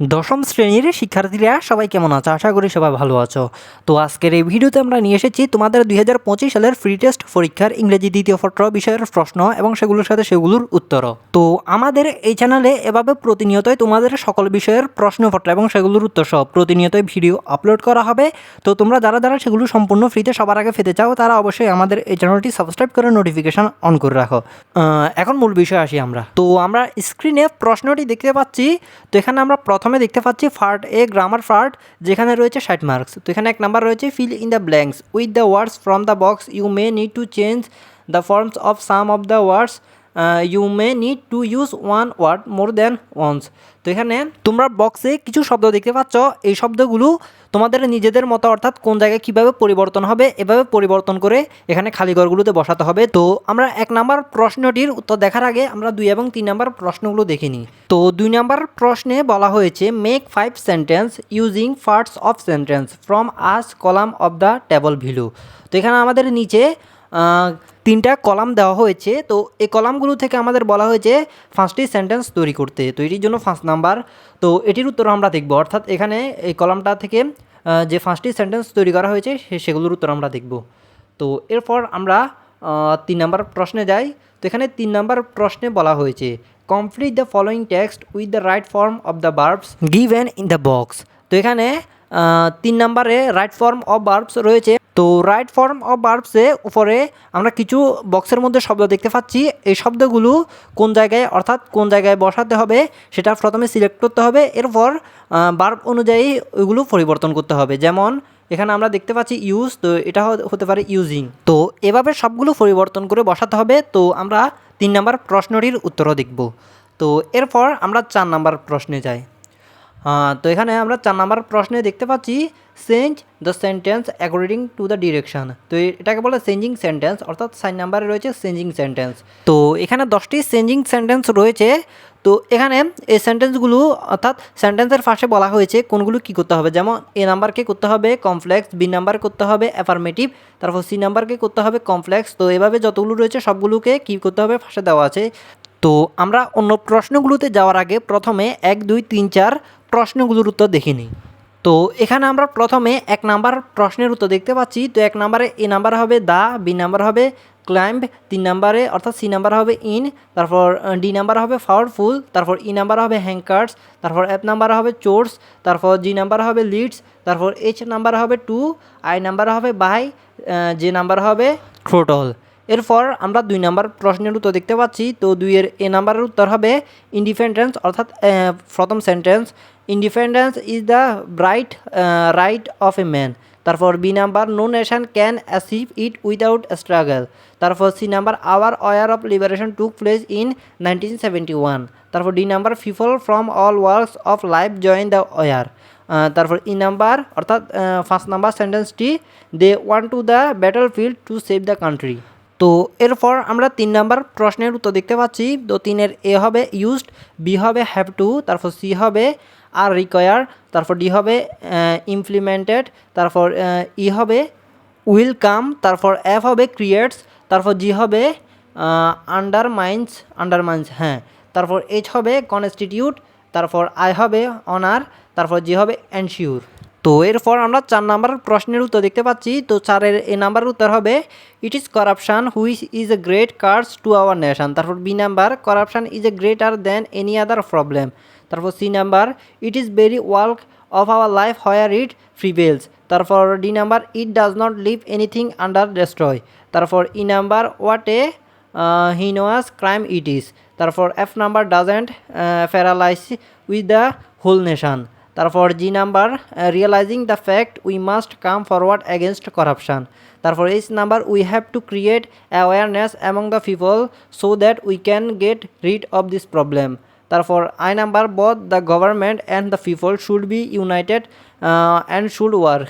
দশম শ্রেণির শিক্ষার্থীরা, সবাই কেমন আছো? আশা করি সবাই ভালো আছো। তো আজকের এই ভিডিওতে আমরা নিয়ে এসেছি তোমাদের দুই হাজার পঁচিশ সালের ফ্রি টেস্ট পরীক্ষার ইংরেজি দ্বিতীয় পত্র বিষয়ের প্রশ্ন এবং সেগুলোর সাথে সেগুলোর উত্তর। তো আমাদের এই চ্যানেলে এভাবে প্রতিনিয়তই তোমাদের সকল বিষয়ের প্রশ্নপত্র এবং সেগুলোর উত্তর সহ প্রতিনিয়তই ভিডিও আপলোড করা হবে। তো তোমরা যারা যারা সেগুলো সম্পূর্ণ ফ্রিতে সবার আগে পেতে চাও, তারা অবশ্যই আমাদের এই চ্যানেলটি সাবস্ক্রাইব করে নোটিফিকেশন অন করে রাখো। এখন মূল বিষয়ে আসি আমরা। তো আমরা স্ক্রিনে প্রশ্নটি দেখতে পাচ্ছি। তো এখানে আমরা প্রথমে দেখতে পাচ্ছি ফার্ট এ, গ্রামার ফার্ট, যেখানে রয়েছে ষাট মার্কস তো এখানে এক নাম্বার রয়েছে fill in the blanks with the words from the box you may need to change the forms of some of the words you may need to use one word more than once তো এখানে তোমরা বক্সে কিছু শব্দ দেখতে পাচ্ছ। এই শব্দগুলো তোমাদের নিজেদের মতো অর্থাৎ কোন জায়গায় কীভাবে পরিবর্তন হবে, এভাবে পরিবর্তন করে এখানে খালি ঘরগুলোতে বসাতে হবে। তো আমরা এক নাম্বার প্রশ্নটির উত্তর দেখার আগে আমরা দুই এবং তিন নাম্বার প্রশ্নগুলো দেখে নিই। তো দুই নাম্বার প্রশ্নে বলা হয়েছে make five sentence using parts of sentence from as column of the table below তো এখানে আমাদের নিচে তিনটা কলাম দেওয়া হয়েছে। তো এই কলামগুলো থেকে আমাদের বলা হয়েছে পাঁচটি সেন্টেন্স তৈরি করতে। তো এটির জন্য পাঁচ নাম্বার। তো এটির উত্তর আমরা দেখব। অর্থাৎ এখানে এই কলামটা থেকে যে পাঁচটি সেন্টেন্স তৈরি করা হয়েছে সেগুলোর উত্তর আমরা দেখব। তো এরপর আমরা তিন নাম্বার প্রশ্নে যাই। তো এখানে তিন নাম্বার প্রশ্নে বলা হয়েছে complete the following text with the right form of the verbs given in the box তো এখানে তিন নাম্বারে রাইট ফর্ম অফ বার্বস রয়েছে। তো রাইট ফর্ম অফ বার্বসে উপরে আমরা কিছু বক্সের মধ্যে শব্দ দেখতে পাচ্ছি। এই শব্দগুলো কোন জায়গায়, অর্থাৎ কোন জায়গায় বসাতে হবে, সেটা প্রথমে সিলেক্ট করতে হবে। এরপর বার্ব অনুযায়ী ওইগুলো পরিবর্তন করতে হবে। যেমন, এখানে আমরা দেখতে পাচ্ছি ইউজ তো এটা হতে পারে ইউজিং তো এভাবে সবগুলো পরিবর্তন করে বসাতে হবে। তো আমরা তিন নাম্বার প্রশ্নটির উত্তরও দেখব। তো এরপর আমরা চার নাম্বার প্রশ্নে যাই। তো এখানে আমরা চার নাম্বার প্রশ্নে দেখতে পাচ্ছি change the sentence according to the direction তো এটাকে বলে চেঞ্জিং সেন্টেন্স অর্থাৎ সাইন নাম্বারে রয়েছে চেঞ্জিং সেন্টেন্স তো এখানে দশটি চেঞ্জিং সেন্টেন্স রয়েছে। তো এখানে এই সেন্টেন্সগুলো অর্থাৎ সেন্টেন্সের পাশে বলা হয়েছে কোনগুলো কী করতে হবে। যেমন এ নাম্বারকে করতে হবে কমপ্লেক্স বি নাম্বার করতে হবে অ্যাফার্মেটিভ তারপর সি নাম্বারকে করতে হবে কমপ্লেক্স তো এভাবে যতগুলো রয়েছে সবগুলোকে কী করতে হবে পাশে দেওয়া আছে। তো আমরা অন্য প্রশ্নগুলোতে যাওয়ার আগে প্রথমে এক দুই তিন চার প্রশ্নগুলোর উত্তর দেখে নিই তো এখানে আমরা প্রথমে এক নাম্বার প্রশ্নের উত্তর দেখতে পাচ্ছি তো এক নাম্বারে এ নাম্বার হবে দা বি নাম্বার হবে ক্লাইম্ব তিন নাম্বারে অর্থাৎ সি নাম্বার হবে ইন তারপর ডি নাম্বার হবে পাওয়ারফুল তারপর ই নাম্বার হবে হ্যাঙ্কার্স তারপর এফ নাম্বার হবে চোর্স তারপর জি নাম্বার হবে লিডস তারপর এইচ নাম্বার হবে টু আই নাম্বার হবে বাই যে নাম্বার হবে থ্রোটল এরপর আমরা দুই নাম্বার প্রশ্নের উত্তর দেখতে পাচ্ছি। তো দুইয়ের এ নাম্বারের উত্তর হবে ইন্ডিপেন্ডেন্স অর্থাৎ প্রথম sentence independence is the bright right of a man তারপর B number no nation can achieve it without struggle তারপর C number our war of liberation took place in nineteen seventy one তারপর D number people from all works of life join the war তারপর E number, অর্থাৎ first number সেন্টেন্সটি they went to the battle field to save the country তো এরপর আমরা তিন number প্রশ্নের উত্তর দেখতে পাচ্ছি। তো তিনের এ হবে ইউজড বি হবে হ্যাভ টু তারপর সি হবে আর রিকোয়ার তারপর ডি হবে ইমপ্লিমেন্টেড তারপর ই হবে উইল কাম তারপর এফ হবে ক্রিয়েটস তারপর জি হবে আন্ডারমাইন্স আন্ডারমাইন্স হ্যাঁ। তারপর এইচ হবে কনস্টিটিউট তারপর আই হবে অনার তারপর জি হবে এনশিওর তো এরপর আমরা চার নাম্বার প্রশ্নের উত্তর দেখতে পাচ্ছি। তো চারের এ নাম্বার উত্তর হবে it is corruption which is a great curse to our nation তারপর B number corruption is a greater than any other problem তারপর C number it is very work of our life where it prevails তারপর D number it does not leave anything under destroy তারপর E number what a heinous crime it is তারপর F number doesn't paralyze with the whole nation তারপর G number realizing the fact we must come forward against corruption তারপর H number we have to create awareness among the people so that we can get rid of this problem তারপর I number both the government and the people should be united and should work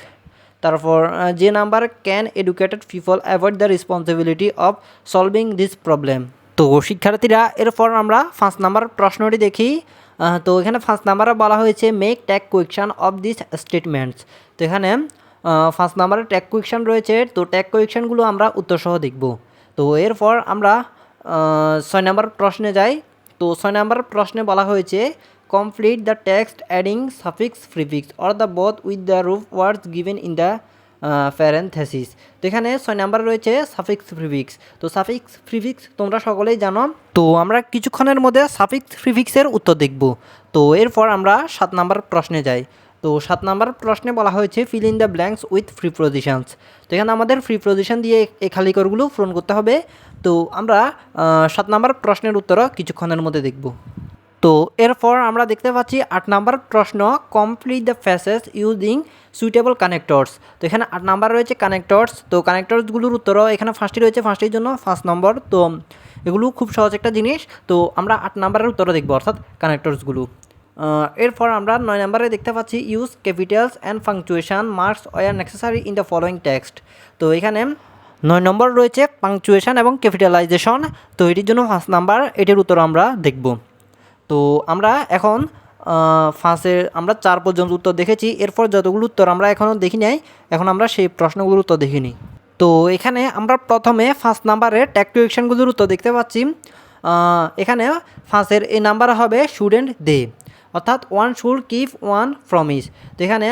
তারপর J number can educated people avoid the responsibility of solving this problem তো শিক্ষার্থীরা, এরপর আমরা পাঁচ number প্রশ্নটি দেখি। তো এখানে ফার্স্ট নাম্বারে বলা হয়েছে make tag question of this statements তো এখানে ফার্স্ট নাম্বারে ট্যাগ কোয়েকশন রয়েছে, তো ট্যাগ কোয়েকশনগুলো আমরা উত্তরসহ দেখব। তো এরপর আমরা ছয় নাম্বার প্রশ্নে যাই। তো ছয় নাম্বার প্রশ্নে বলা হয়েছে complete the text adding suffix prefix or the both with the root words given in the parenthesis তো এখানে ছয় নাম্বার রয়েছে সাফিক্স প্রিফিক্স তো সাফিক্স প্রিফিক্স তোমরা সকলেই জানো। তো আমরা কিছুক্ষণের মধ্যে সাফিক্স প্রিফিক্সের উত্তর দেখব। তো এরপর আমরা সাত নাম্বার প্রশ্নে যাই। তো সাত নাম্বার প্রশ্নে বলা হয়েছে fill in the blanks with prepositions তো এখানে আমাদের ফ্রি পজিশন দিয়ে এই খালি করগুলো পূরণ করতে হবে। তো আমরা সাত নাম্বার প্রশ্নের উত্তরও কিছুক্ষণের মধ্যে দেখব। তো এরপর আমরা দেখতে পাচ্ছি আট নাম্বার প্রশ্ন complete the phrases using suitable connectors তো এখানে আট নাম্বার রয়েছে কানেক্টরস তো কানেক্টরসগুলোর উত্তরও এখানে ফার্স্টই রয়েছে ফার্স্টের জন্য ফার্স্ট নম্বর তো এগুলো খুব সহজ একটা জিনিস। তো আমরা আট নাম্বারের উত্তরও দেখব অর্থাৎ কানেক্টরসগুলো এরপর আমরা নয় নম্বরে দেখতে পাচ্ছি use capitals and punctuation marks where necessary in the following text তো এখানে নয় নম্বর রয়েছে পাংচুয়েশন এবং ক্যাপিটালাইজেশন তো এটির জন্য ফার্স্ট নাম্বার এটির উত্তর আমরা দেখব। তো আমরা এখন ফাঁসের আমরা চার পর্যন্ত উত্তর দেখেছি। এরপর যতগুলো উত্তর আমরা এখনও দেখি নাই, এখন আমরা সেই প্রশ্নগুলোর উত্তর দেখিনি তো এখানে আমরা প্রথমে ফার্স্ট নাম্বারে ট্যাক্টুয়েশনগুলোর উত্তর দেখতে পাচ্ছি। এখানে ফাঁসের এই নাম্বার হবে স্টুডেন্ট দে অর্থাৎ one should keep one promise তো এখানে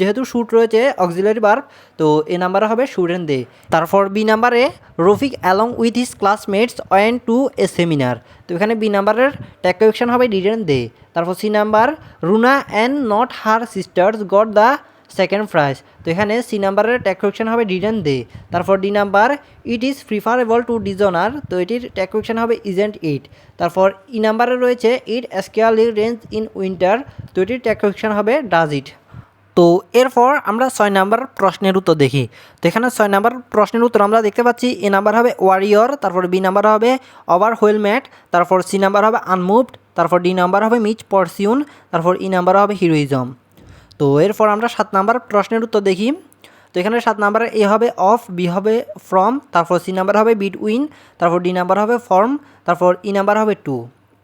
যেহেতু শুট রয়েছে অক্সিলারি বার্ব তো এ নাম্বারে হবে স্টুডেন্ট দে তারপর বি নাম্বারে Rafiq along with his classmates went to a seminar তো এখানে বি নাম্বারের ট্যাকুয়েকশন হবে ডিডেন্ট দে তারপর C number Runa and not her sisters got the second prize তো এখানে সি নাম্বারের ট্যাকুয়েকশন হবে ডিডেন্ট দে তারপর D number it is preferable to designer তো এটির ট্যাকুয়েকশন হবে ইজেন্ট ইট তারপর ই নাম্বারে রয়েছে it scarcely range in winter তো এটির ট্যাকুয়েকশন হবে ডাজ ইট তো এরপর আমরা ছয় নাম্বার প্রশ্নের উত্তর দেখি। তো এখানে ছয় নাম্বার প্রশ্নের উত্তর আমরা দেখতে পাচ্ছি এ নাম্বার হবে ওয়ারিয়র তারপর বি নাম্বার হবে ওভার হুইলম্যাট তারপর সি নাম্বার হবে আনমুভড তারপর ডি নাম্বার হবে মিচ পরসিউন তারপর ই নাম্বার হবে হিরোইজম তো এরপর আমরা সাত নাম্বার প্রশ্নের উত্তর দেখি। তো এখানে সাত নাম্বারে এ হবে অফ বি হবে ফ্রম তারপর সি নাম্বার হবে বিট উইন তারপর ডি নাম্বার হবে ফর্ম তারপর ই নাম্বার হবে টু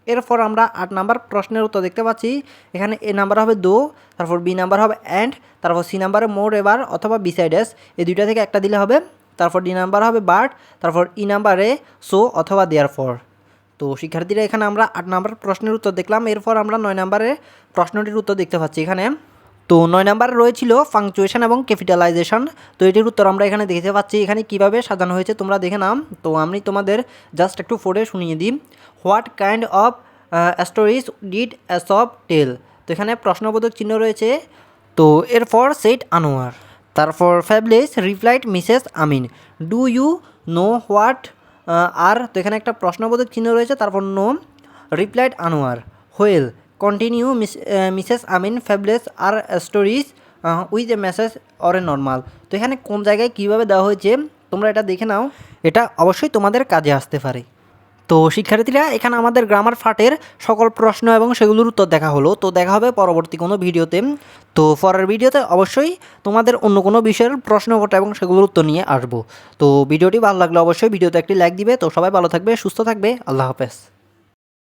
এরপর আমরা আট নাম্বার প্রশ্নের উত্তর দেখতে পাচ্ছি। এখানে এ নাম্বার হবে দো তারপর বি নাম্বার হবে অ্যান্ড তারপর সি নাম্বারে মোর এবার অথবা বিসাইডেস এই দুইটা থেকে একটা দিলে হবে। তারপর ডি নাম্বার হবে বার্ড তারপর ই নাম্বারে সো অথবা দেয়ার ফর তো শিক্ষার্থীরা এখানে আমরা আট নাম্বার প্রশ্নের উত্তর দেখলাম। এরপর আমরা নয় নাম্বারের প্রশ্নটির উত্তর দেখতে পাচ্ছি এখানে। তো নয় নাম্বার রয়েছিল ফাংচুয়েশন এবং ক্যাপিটালাইজেশন তো এটির উত্তর আমরা এখানে দেখতে পাচ্ছি, এখানে কীভাবে সাজানো হয়েছে তোমরা দেখে নাম তো আমি তোমাদের জাস্ট একটু ফোরে শুনিয়ে দিই। What kind of stories did Aesop tell তো এখানে প্রশ্নবোধক চিহ্ন রয়েছে। তো এরপর সেট আনোয়ার। তারপর fables replied Mrs Amin do you know what are তো এখানে একটা প্রশ্নবোধক চিহ্ন রয়েছে, তারপর no replied Anwar. Will continue miss Mrs Amin fables are stories with a message or a normal তো এখানে কোন জায়গায় কীভাবে দেওয়া হয়েছে, তোমরা এটা দেখে নাও। এটা অবশ্যই তোমাদের কাজে আসতে পারে। তো শিক্ষার্থীরা, এখানে আমাদের গ্রামার ফাটের সকল প্রশ্ন এবং সেগুলোর উত্তর দেখা হলো। তো দেখা হবে পরবর্তী কোনো ভিডিওতে। তো পরের ভিডিওতে অবশ্যই তোমাদের অন্য কোনো বিষয়ের প্রশ্ন ঘটা এবং সেগুলোর উত্তর নিয়ে আসব। তো ভিডিওটি ভালো লাগলে অবশ্যই ভিডিওতে একটি লাইক দিবে। তো সবাই ভালো থাকবে, সুস্থ থাকবে। আল্লাহ হাফেজ।